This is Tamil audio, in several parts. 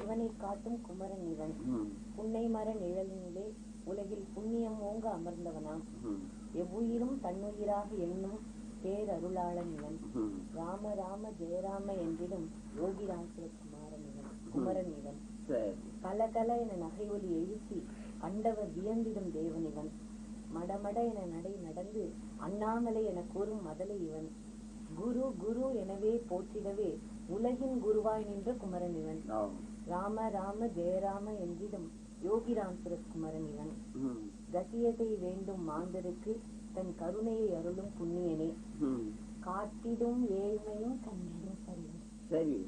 சிவனை காட்டும் குமரன் இவன். புன்னை மர நிழலினிலே உலகில் புண்ணியம் ஓங்க அமர்ந்தவனாம். எவ்வுயிரும் தன்னுயிராக எண்ணும் பேரருளாளன் இவன். ராம ராம ஜெயராம என்றிடும் யோகிராசுர குமாரன் இவன். குமரன் இவன். சரி. கலகல என நகை ஒலி எழுப்பி கண்டவர் வியந்திடும் தேவன் இவன். மடமட என நடை நடந்து அண்ணாமலை என கூறும் மதலை இவன். குரு குரு எனவே போற்றிடவே உலகின் குருவாய் நின்ற குமரன் இவன். ராம ராம ஜெயராம என்றிடும் யோகிராசுர குமரன் இவன். ம், கசியத்தை வேண்டும் மாந்தருக்கு தன் கருணையை அருளும் புண்ணியனே. காட்டிடும் ஏழ்மையும் கண்டிடும் பரிவும். சரி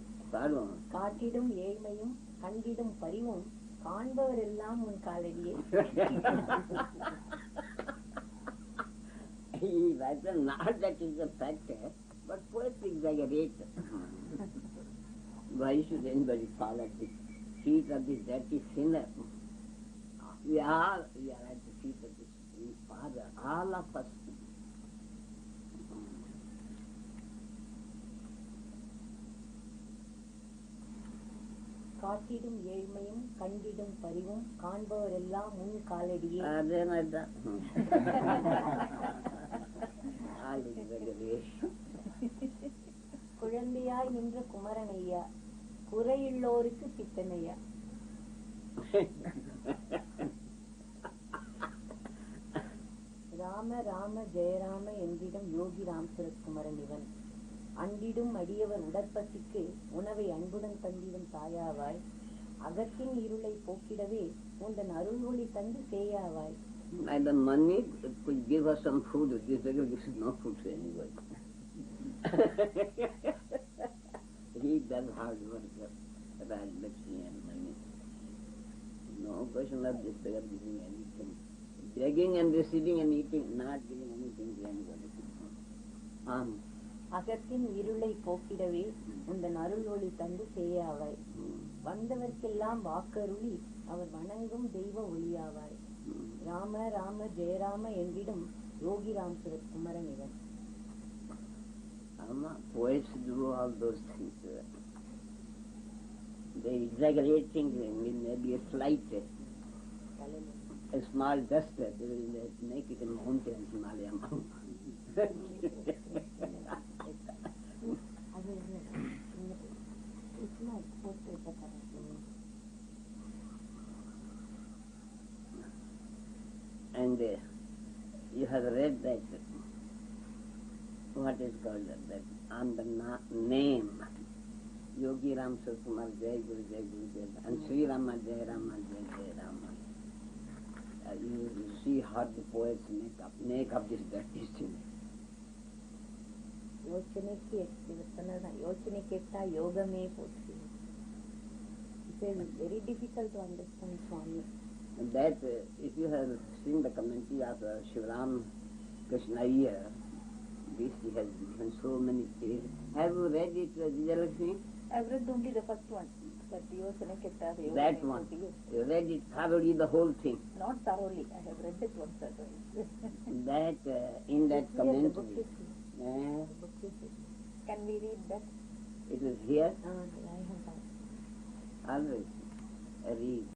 காட்டிடும் ஏழ்மையும் கண்டிடும் பரிவும் காண்பவரெல்லாம் உன் காலடியே. He was not that is a fact, but poets exaggerate. Why should anybody fall at the feet of this dirty sinner? We all we are at the feet of this Father, all of us. காட்டிடும் ஏழ்மையும் கண்டிடும் பரிவும் காண்பவரெல்லாம் உன் காலடியே அதேமாதிரிதான் all exaggeration. குழந்தையாய் நின்ற குமரனையா குறையுள்ளோருக்கு சித்தனையா ராம ராம ஜெயராம என்றிடம் யோகி ராமசுரகுமரன் இவன் அண்டிடும் அடியவர் உடற்பசிக்கு உணவை அன்புடன் தந்திடும் தாயாவாய் அகத்தின் இருளை போக்கிடவே உந்தன் அருள் ஒளி தந்து சேயாவாய் And the money could give us some food. This this is no food to anybody. he does hard work, Raj Lakshmi and money. No question of this beggar giving anything. Begging and receiving and eating, not giving anything to anybody. Um, அகத்தின் இருளை போக்கிடவே உந்தன் அருள் ஒளி தந்து சேயாவாய் mm, வந்தவர்க்கெல்லாம் வாக்கருளி அவர் வணங்கும் தெய்வ ஒளியாவாய் mm. ராம ராம ஜெயராம என்றிடும் யோகி ராமசுரத் குமரன் இவன் I'm not poised to do all those things. They exaggerate things, and will maybe a slight, a small dust that will make it a mountain, Himalaya mountain. and uh, you have read that what is called that on the name. Yogi Ram Sukumar Jai Guru Jai Guru Jai and Sri Rama Jai Rama Jai Jai Rama. Uh, you, you see how the poets make up, make up this destiny. ಯೋಚನೆಕ್ಕೆ ಎಷ್ಟು ದೇವಸ್ಥಾನದ ಯೋಚನೆಗೆ ಇಟ್ಟ ಯೋಗಮೇ ಪೋಷಿ it is very difficult to understand Swami That uh, if you have seen the commentary of uh, Shivaram Krishnaiya, this has given so many series. Have you read it, Vijalakshmi? I've read only the first one. That one. You read it thoroughly, the whole thing. Not thoroughly. I have read it once or twice. that, uh, in that yes, commentary. Uh, Can we read that? It is here? Uh, I have that. Always. Read.